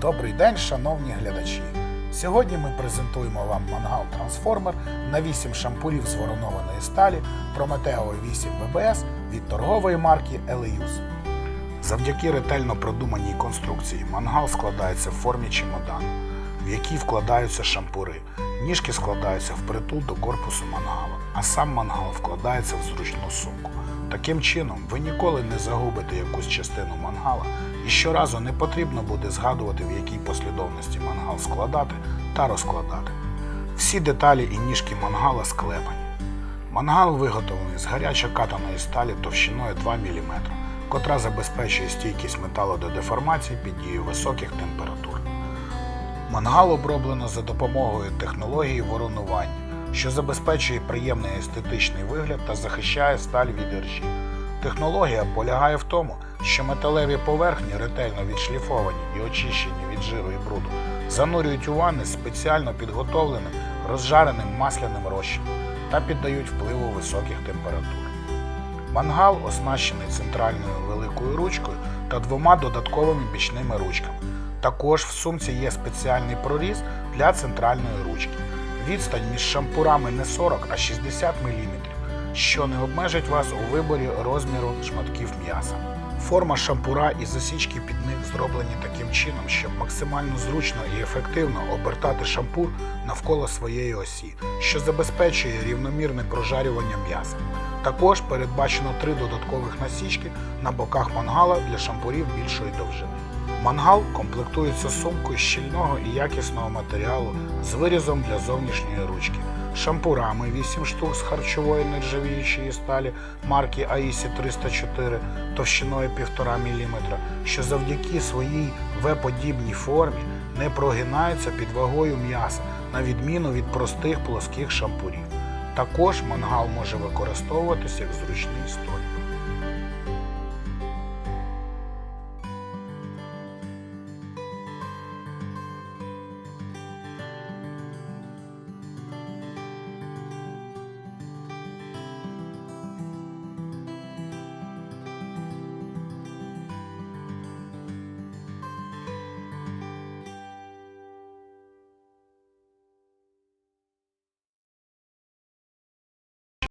Добрий день, шановні глядачі! Сьогодні ми презентуємо вам мангал Трансформер на 8 шампурів з воронованої сталі Prometeo 8 ВБС від торгової марки Eleus. Завдяки ретельно продуманій конструкції мангал складається в формі чемодану, в який вкладаються шампури. Ніжки складаються впритул до корпусу мангала, а сам мангал вкладається в зручну сумку. Таким чином, ви ніколи не загубите якусь частину мангала і щоразу не потрібно буде згадувати, в якій послідовності мангал складати та розкладати. Всі деталі і ніжки мангала склепані. Мангал виготовлений з гарячо катаної сталі товщиною 2 мм, котра забезпечує стійкість металу до деформації під дією високих температур. Мангал оброблено за допомогою технології воронування, що забезпечує приємний естетичний вигляд та захищає сталь від іржі. Технологія полягає в тому, що металеві поверхні ретельно відшліфовані і очищені від жиру і бруду, занурюють у ванни спеціально підготовленим розжареним масляним розчином та піддають впливу високих температур. Мангал оснащений центральною великою ручкою та двома додатковими бічними ручками. Також в сумці є спеціальний проріз для центральної ручки. Відстань між шампурами не 40, а 60 мм, що не обмежить вас у виборі розміру шматків м'яса. Форма шампура і засічки під них зроблені таким чином, щоб максимально зручно і ефективно обертати шампур навколо своєї осі, що забезпечує рівномірне прожарювання м'яса. Також передбачено три додаткових насічки на боках мангала для шампурів більшої довжини. Мангал комплектується сумкою щільного і якісного матеріалу з вирізом для зовнішньої ручки, шампурами 8 штук з харчової нержавіючої сталі марки AISI 304 товщиною 1,5 мм, що завдяки своїй В-подібній формі не прогинаються під вагою м'яса, на відміну від простих плоских шампурів. Також мангал може використовуватися як зручний столик.